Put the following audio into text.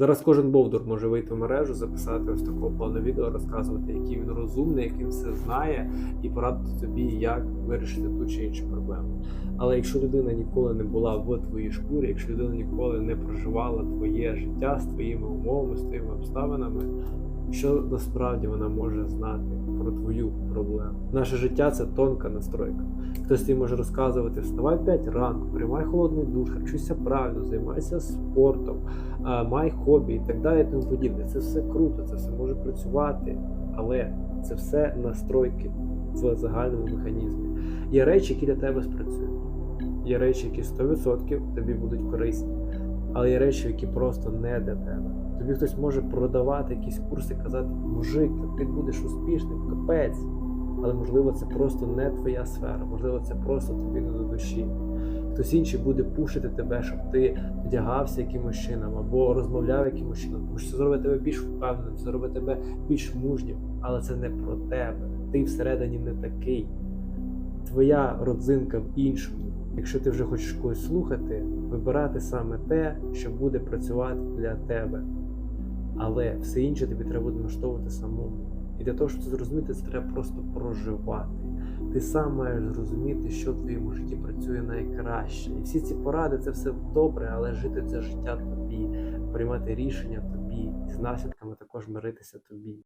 Зараз кожен бовдур може вийти в мережу, записати ось такого плану відео, розказувати, який він розумний, який все знає, і порадити тобі, як вирішити ту чи іншу проблему. Але якщо людина ніколи не була в твоїй шкурі, якщо людина ніколи не проживала твоє життя з твоїми умовами, з твоїми обставинами, що насправді вона може знати про твою проблему? Наше життя це тонка настройка. Хтось тобі може розказувати: вставай в 5 ранку, приймай холодний душ, харчуйся правильно, займайся спортом, май хобі і так далі. і Тому подібне. Це все круто, це все може працювати, але це все настройки в загальному механізмі. Є речі, які для тебе спрацюють. Є речі, які 100% тобі будуть корисні, але є речі, які просто не для тебе. Тобі хтось може продавати якісь курси, казати, мужик, ти будеш успішним, капець. Але можливо це просто не твоя сфера, можливо, це просто тобі не до душі. Хтось інший буде пушити тебе, щоб ти вдягався якимось чином або розмовляв якимось чином, тому що це зробить тебе більш впевненим, це зробить тебе більш мужнім, але це не про тебе. Ти всередині не такий. Твоя родзинка в іншому. Якщо ти вже хочеш когось слухати, вибирати саме те, що буде працювати для тебе. Але все інше тобі треба буде налаштовувати самому. І для того, щоб це зрозуміти, це треба просто проживати. Ти сам маєш зрозуміти, що в твоєму житті працює найкраще. І всі ці поради це все добре, але жити це життя тобі, приймати рішення тобі, і з наслідками також миритися тобі.